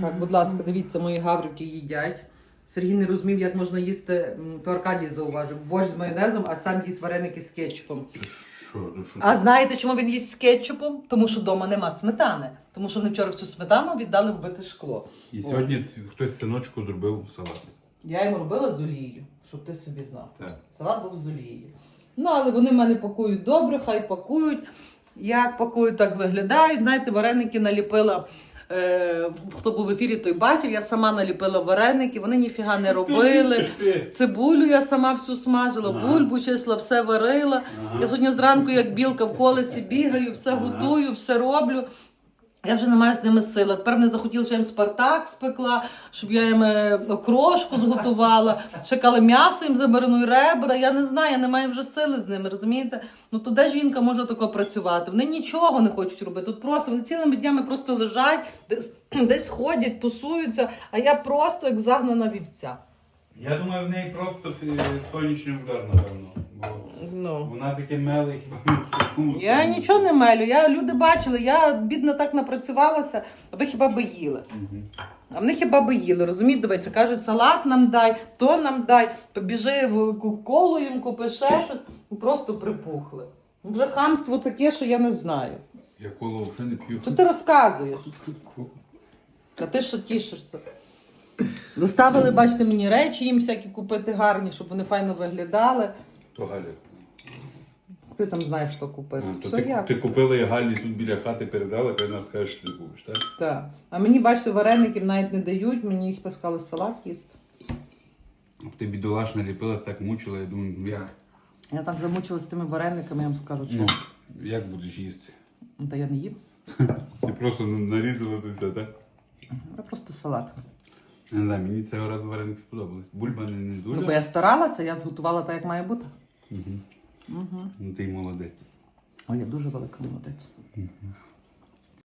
Так, будь ласка, дивіться, мої гаврики їдять. Сергій не розумів, як можна їсти, то Аркадій зауважив. Борщ з майонезом, а сам їсть вареники з кетчупом. Що, ну що? А знаєте, чому він їсть з кетчупом? Тому що вдома нема сметани. Тому що вони вчора всю сметану віддали вбити шкло. І сьогодні хтось синочку зробив салат. Я йому робила з олією, щоб ти собі знав. Так. Салат був з олією. Ну, але вони в мене пакують добре, хай пакують. Як пакують, так виглядають. Знаєте, вареники наліпила. Е, хто був в ефірі, той бачив. Я сама наліпила вареники, вони ніфіга не робили. Цибулю я сама всю смажила, бульбу числа, все варила. Я сьогодні зранку, як білка в колесі, бігаю, все готую, все роблю. Я вже не маю з ними сили. Тепер вони захотіли, щоб я їм спартак спекла, щоб я їм е, окрошку зготувала, чекали м'ясо їм замариную ребра. Я не знаю, я не маю вже сили з ними, розумієте? Ну то де жінка може тако працювати? Вони нічого не хочуть робити. Тут просто вони цілими днями просто лежать, десь, десь ходять, тусуються, а я просто як загнана вівця. Я думаю, в неї просто сонячний удар, напевно. Бо Ну. вона таке меле хіба. Я нічого не мелю. Я люди бачили, я бідно так напрацювалася, а ви хіба би їли. Мгм. А вони хіба би їли, розумієте, дивися, кажуть, салат нам дай, то нам дай, побіжи в колу їм, купи ще щось, і просто припухли. Вже хамство таке, що я не знаю. Я коло вже не п'ю. Що ти розказуєш? А ти що тішишся? Доставили, бачите, мені речі їм всякі купити гарні, щоб вони файно виглядали. То Галя. Ти там знаєш, що купити. А, то Все ти, я. ти купила і Галі тут біля хати передала, хай вона скаже, що ти купиш, так? Так. А мені, бачите, вареників навіть не дають, мені їх пискали салат їсти. Ти бідолаш наліпилась, так мучила, я думаю, ну як? Я там вже мучилась з тими варениками, я вам скажу, Ну, як будеш їсти? Ну, Та я не їм. Ти просто нарізала то все, так? Я просто салат. Не знаю, мені цього разу вареник сподобалось. Бульба не, не дуже. Ну, бо я старалася, я зготувала так, як має бути. Угу. Ну ти молодець. А я дуже велика молодець.